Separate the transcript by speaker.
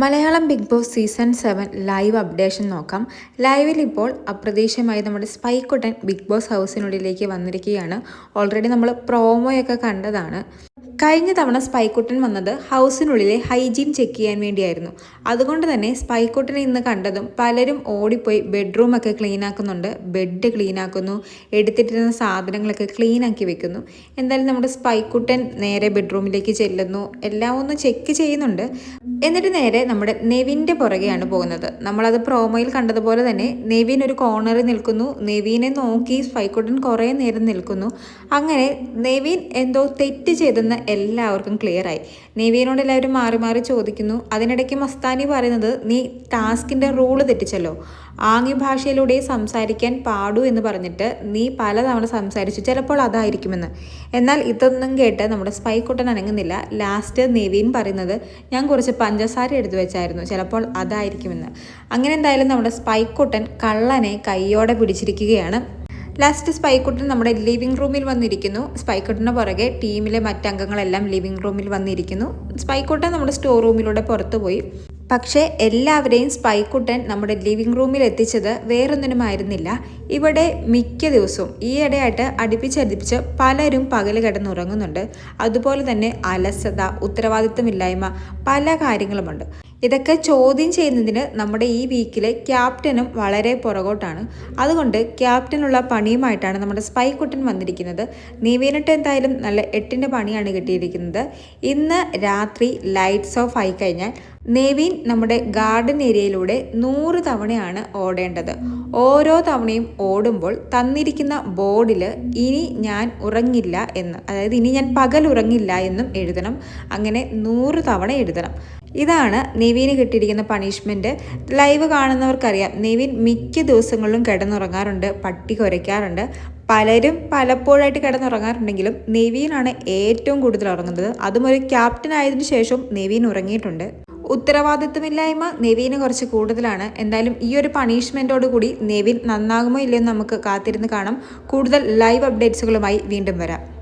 Speaker 1: Malayalam big boss season seven live updation നോക്കാം. ലൈവിൽ ഇപ്പോൾ അപ്രതീക്ഷിതമായി നമ്മുടെ സ്പൈക്കുട്ടൻ ബിഗ് ബോസ് ഹൗസിനുള്ളിലേക്ക് വന്നിരിക്കുകയാണ്. ഓൾറെഡി നമ്മൾ പ്രോമോയൊക്കെ കണ്ടതാണ്. കഴിഞ്ഞ തവണ സ്പൈക്കുട്ടൻ വന്നത് ഹൗസിനുള്ളിലെ ഹൈജീൻ ചെക്ക് ചെയ്യാൻ വേണ്ടിയായിരുന്നു. അതുകൊണ്ട് തന്നെ സ്പൈക്കുട്ടനെ ഇന്ന് കണ്ടതും പലരും ഓടിപ്പോയി ബെഡ്റൂമൊക്കെ ക്ലീൻ ആക്കുന്നുണ്ട് ബെഡ് ക്ലീൻ ആക്കുന്നു എടുത്തിട്ടിരുന്ന സാധനങ്ങളൊക്കെ ക്ലീൻ ആക്കി വെക്കുന്നു. എന്തായാലും നമ്മുടെ സ്പൈക്കുട്ടൻ നേരെ ബെഡ്റൂമിലേക്ക് ചെല്ലുന്നു. എല്ലാം ഒന്ന് ചെക്ക് ചെയ്യുന്നുണ്ട്. എന്നിട്ട് നേരെ നമ്മുടെ നെവിന്റെ പുറകെയാണ് പോകുന്നത്. നമ്മളത് പ്രോമോയിൽ കണ്ടതുപോലെ തന്നെ നെവിൻ ഒരു കോർണറിൽ നിൽക്കുന്നു. നെവീനെ നോക്കി സ്പൈക്കുട്ടൻ കുറേ നേരം നിൽക്കുന്നു. അങ്ങനെ നെവിൻ എന്തോ തെറ്റ് ചെയ്തെന്ന് എല്ലാവർക്കും ക്ലിയർ ആയി എല്ലാവരും മാറി മാറി ചോദിക്കുന്നു. അതിനിടയ്ക്ക് മസ്താനി പറയുന്നത് നീ ടാസ്കിന്റെ റൂൾ തെറ്റിച്ചല്ലോ. ആംഗ്യ ഭാഷയിലൂടെ സംസാരിക്കാൻ പാടു എന്ന് പറഞ്ഞിട്ട് നീ പലതവണ സംസാരിച്ചു. ചിലപ്പോൾ അതായിരിക്കുമെന്ന്. എന്നാൽ ഇതൊന്നും കേട്ട് നമ്മുടെ സ്പൈക്കുട്ടൻ അനങ്ങുന്നില്ല. ലാസ്റ്റ് നെവീൻ പറയുന്നത് ഞാൻ കുറച്ച് പഞ്ചസാര എടുത്തു വെച്ചായിരുന്നു. ചിലപ്പോൾ അതായിരിക്കുമെന്ന്. അങ്ങനെ എന്തായാലും നമ്മുടെ സ്പൈക്കുട്ടൻ കള്ളനെ കൈയോടെ പിടിച്ചിരിക്കുകയാണ്. ലാസ്റ്റ് സ്പൈക്കുട്ടൻ നമ്മുടെ ലിവിംഗ് റൂമിൽ വന്നിരിക്കുന്നു. സ്പൈക്കുട്ടന് പുറകെ ടീമിലെ മറ്റംഗങ്ങളെല്ലാം ലിവിംഗ് റൂമിൽ വന്നിരിക്കുന്നു. സ്പൈക്കുട്ടൻ നമ്മുടെ സ്റ്റോർ റൂമിലൂടെ പുറത്തുപോയി. പക്ഷേ എല്ലാവരെയും സ്പൈക്കുട്ടൻ നമ്മുടെ ലിവിംഗ് റൂമിൽ എത്തിച്ചത് വേറൊന്നിനുമായിരുന്നില്ല. ഇവിടെ മിക്ക ദിവസവും ഈയിടെയായിട്ട് അടുപ്പിച്ചടുപ്പിച്ച് പലരും പകൽ കിടന്നുറങ്ങുന്നുണ്ട്. അതുപോലെ തന്നെ അലസത ഉത്തരവാദിത്തമില്ലായ്മ പല കാര്യങ്ങളുമുണ്ട്. ഇതൊക്കെ ചോദ്യം ചെയ്യുന്നതിന് നമ്മുടെ ഈ വീക്കിലെ ക്യാപ്റ്റനും വളരെ പുറകോട്ടാണ്. അതുകൊണ്ട് ക്യാപ്റ്റനുള്ള പണിയുമായിട്ടാണ് നമ്മുടെ സ്പൈക്കുട്ടൻ വന്നിരിക്കുന്നത്. നീവീനിട്ട് എന്തായാലും നല്ല എട്ടിന്റെ പണിയാണ് കിട്ടിയിരിക്കുന്നത്. ഇന്ന് രാത്രി ലൈറ്റ്സ് ഓഫ് ആയി കഴിഞ്ഞാൽ നെവീൻ നമ്മുടെ ഗാർഡൻ ഏരിയയിലൂടെ നൂറ് തവണയാണ് ഓടേണ്ടത്. ഓരോ തവണയും ഓടുമ്പോൾ തന്നിരിക്കുന്ന ബോർഡിൽ ഇനി ഞാൻ ഉറങ്ങില്ല എന്ന് അതായത് ഇനി ഞാൻ പകൽ ഉറങ്ങില്ല എന്നും എഴുതണം. അങ്ങനെ നൂറ് തവണ എഴുതണം. ഇതാണ് നിവീന് കിട്ടിയിരിക്കുന്ന പണിഷ്മെന്റ് ലൈവ് കാണുന്നവർക്കറിയാം നിവിൻ മിക്ക ദിവസങ്ങളിലും കിടന്നുറങ്ങാറുണ്ട് പട്ടി കുരയ്ക്കാറുണ്ട്. പലരും പലപ്പോഴായിട്ട് കിടന്നുറങ്ങാറുണ്ടെങ്കിലും നെവീനാണ് ഏറ്റവും കൂടുതൽ ഉറങ്ങുന്നത്. അതും ഒരു ക്യാപ്റ്റൻ ആയതിനു ശേഷം നെവീൻ ഉറങ്ങിയിട്ടുണ്ട്. ഉത്തരവാദിത്വമില്ലായ്മ നെവീന് കുറച്ച് കൂടുതലാണ്. എന്തായാലും ഈ ഒരു പണിഷ്മെന്റോട് കൂടി നെവിൻ നന്നാകുമോ ഇല്ലയോ നമുക്ക് കാത്തിരുന്ന് കാണാം. കൂടുതൽ ലൈവ് അപ്ഡേറ്റ്സുകളുമായി വീണ്ടും വരാം.